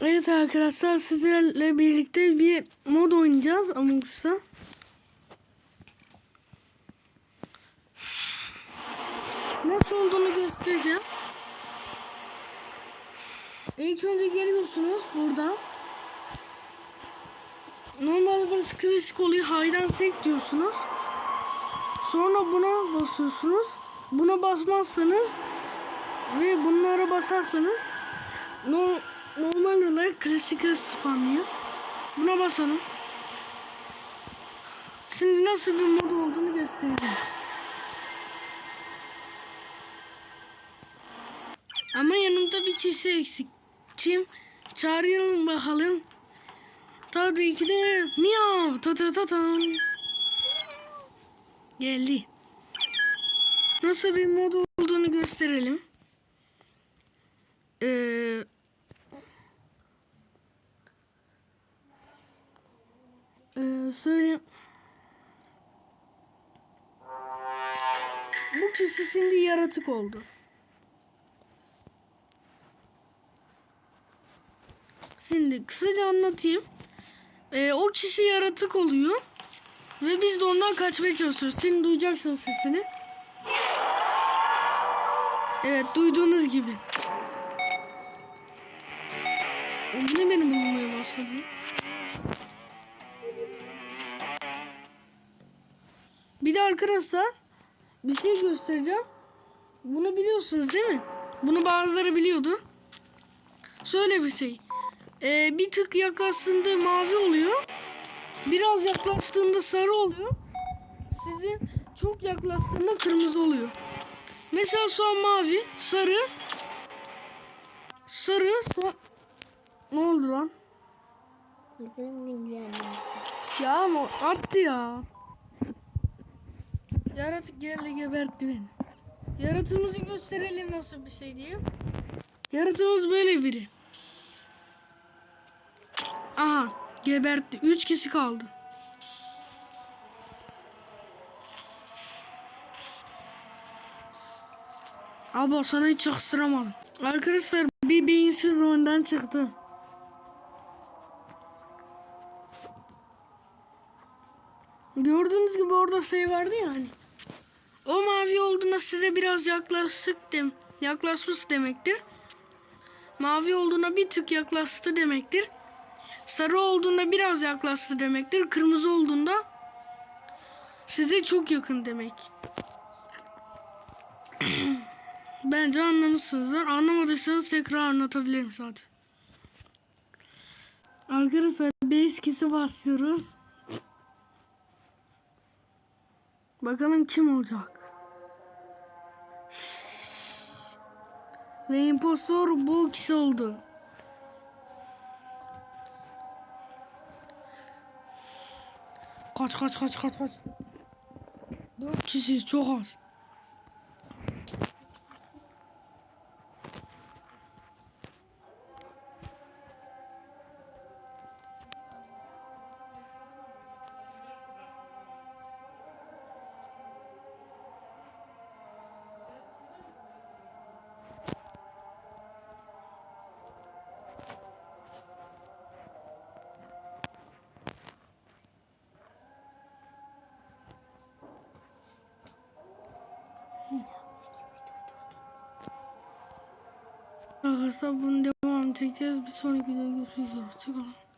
Evet arkadaşlar sizlerle birlikte bir mod oynayacağız Among Us'ta. Nasıl olduğunu göstereceğim. İlk önce geliyorsunuz burada. Normalde burası klasik oluyor. Haydan sek diyorsunuz. Sonra buna basıyorsunuz. Buna basmazsanız ve bunlara basarsanız no, normal klasik spamlıyor. Buna basalım. Şimdi nasıl bir mod olduğunu göstereceğim. Ama yanımda bir kişi eksik. Kim? Çağıralım bakalım. Tabii ki de miyav ta ta ta tam. Geldi. Nasıl bir mod olduğunu gösterelim. Ee, ee, söyle. Bu kişi şimdi yaratık oldu. Şimdi kısaca anlatayım. Ee, o kişi yaratık oluyor. Ve biz de ondan kaçmaya çalışıyoruz. Şimdi duyacaksın sesini. Evet duyduğunuz gibi. Bu ne beni bulmaya başladı? Bir de arkadaşlar bir şey göstereceğim. Bunu biliyorsunuz değil mi? Bunu bazıları biliyordu. Şöyle bir şey. Ee, bir tık yaklaştığında mavi oluyor. Biraz yaklaştığında sarı oluyor. Sizin çok yaklaştığında kırmızı oluyor. Mesela şu an mavi, sarı, sarı, son... Ne oldu lan? Bizim. Ya ama attı ya. Yaratık geldi gebertti beni. Yaratığımızı gösterelim nasıl bir şey diye. Yaratığımız böyle biri. Aha gebertti. Üç kişi kaldı. Abi sana hiç yakıştıramadım. Arkadaşlar bir beyinsiz oyundan çıktı. Gördüğünüz gibi orada şey vardı ya hani. O mavi olduğunda size biraz yaklaştık dem yaklaşmış demektir. Mavi olduğuna bir tık yaklaştı demektir. Sarı olduğunda biraz yaklaştı demektir. Kırmızı olduğunda size çok yakın demek. Bence anlamışsınızdır. Anlamadıysanız tekrar anlatabilirim zaten. Arkadaşlar B2'si başlıyoruz. Bakalım kim olacak? Ve impostor bu kişi oldu. Kaç kaç kaç kaç kaç. Dört kişi çok az. Arkadaşlar bunun devamını çekeceğiz. Bir sonraki videoda görüşmek üzere. Hoşçakalın.